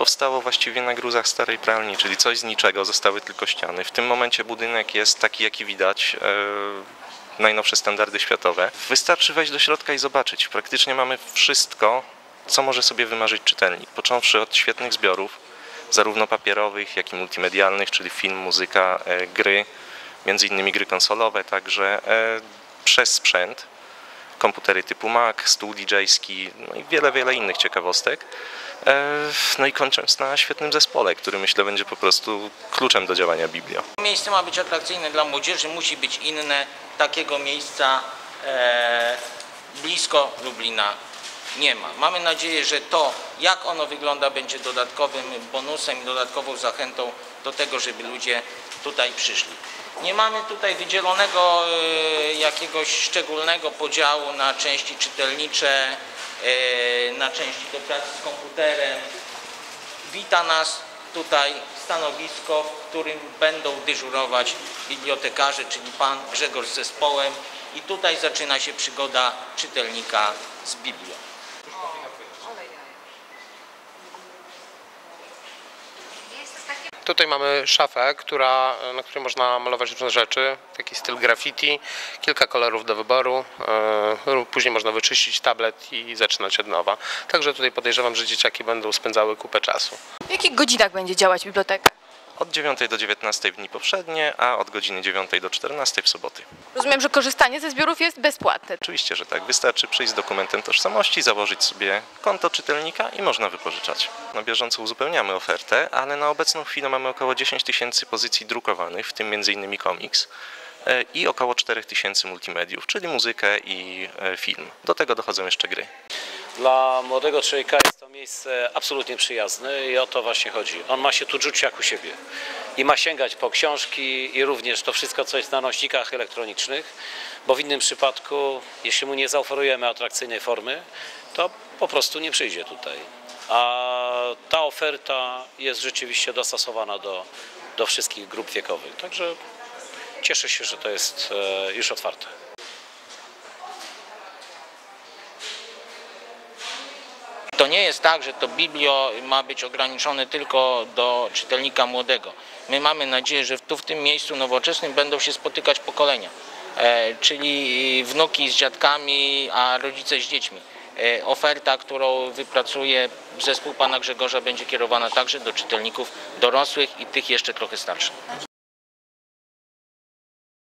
powstało właściwie na gruzach starej pralni, czyli coś z niczego, zostały tylko ściany. W tym momencie budynek jest taki, jaki widać. e, Najnowsze standardy światowe. Wystarczy wejść do środka i zobaczyć. Praktycznie mamy wszystko, co może sobie wymarzyć czytelnik. Począwszy od świetnych zbiorów, zarówno papierowych, jak i multimedialnych, czyli film, muzyka, e, gry, między innymi gry konsolowe, także e, przez sprzęt, komputery typu Mac, stół DJ-ski, no i wiele, wiele innych ciekawostek. E, No i kończąc na świetnym zespole, który myślę będzie po prostu kluczem do działania Biblio. Miejsce ma być atrakcyjne dla młodzieży, musi być inne. Takiego miejsca e, blisko Lublina nie ma. Mamy nadzieję, że to, jak ono wygląda, będzie dodatkowym bonusem i dodatkową zachętą do tego, żeby ludzie tutaj przyszli. Nie mamy tutaj wydzielonego e, jakiegoś szczególnego podziału na części czytelnicze, e, na części do pracy z komputerem. Wita nas tutaj stanowisko, w którym będą dyżurować bibliotekarze, czyli pan Grzegorz z zespołem. I tutaj zaczyna się przygoda czytelnika z Biblią. Tutaj mamy szafę, która, na której można malować różne rzeczy, taki styl graffiti, kilka kolorów do wyboru. e, Później można wyczyścić tablet i zaczynać od nowa. Także tutaj podejrzewam, że dzieciaki będą spędzały kupę czasu. W jakich godzinach będzie działać biblioteka? Od 9 do 19 w dni powszednie, a od godziny 9 do 14 w soboty. Rozumiem, że korzystanie ze zbiorów jest bezpłatne. Oczywiście, że tak. Wystarczy przyjść z dokumentem tożsamości, założyć sobie konto czytelnika i można wypożyczać. Na bieżąco uzupełniamy ofertę, ale na obecną chwilę mamy około 10 tysięcy pozycji drukowanych, w tym m.in. komiks e, i około 4 tysięcy multimediów, czyli muzykę i e, film. Do tego dochodzą jeszcze gry. Dla młodego człowieka jest to miejsce absolutnie przyjazne i o to właśnie chodzi. On ma się tu czuć jak u siebie i ma sięgać po książki i również to wszystko, co jest na nośnikach elektronicznych, bo w innym przypadku, jeśli mu nie zaoferujemy atrakcyjnej formy, to po prostu nie przyjdzie tutaj. A ta oferta jest rzeczywiście dostosowana do, do wszystkich grup wiekowych. Także cieszę się, że to jest e, już otwarte. Nie jest tak, że to biblio ma być ograniczone tylko do czytelnika młodego. My mamy nadzieję, że tu w tym miejscu nowoczesnym będą się spotykać pokolenia, e, czyli wnuki z dziadkami, a rodzice z dziećmi. E, Oferta, którą wypracuje zespół pana Grzegorza będzie kierowana także do czytelników dorosłych i tych jeszcze trochę starszych.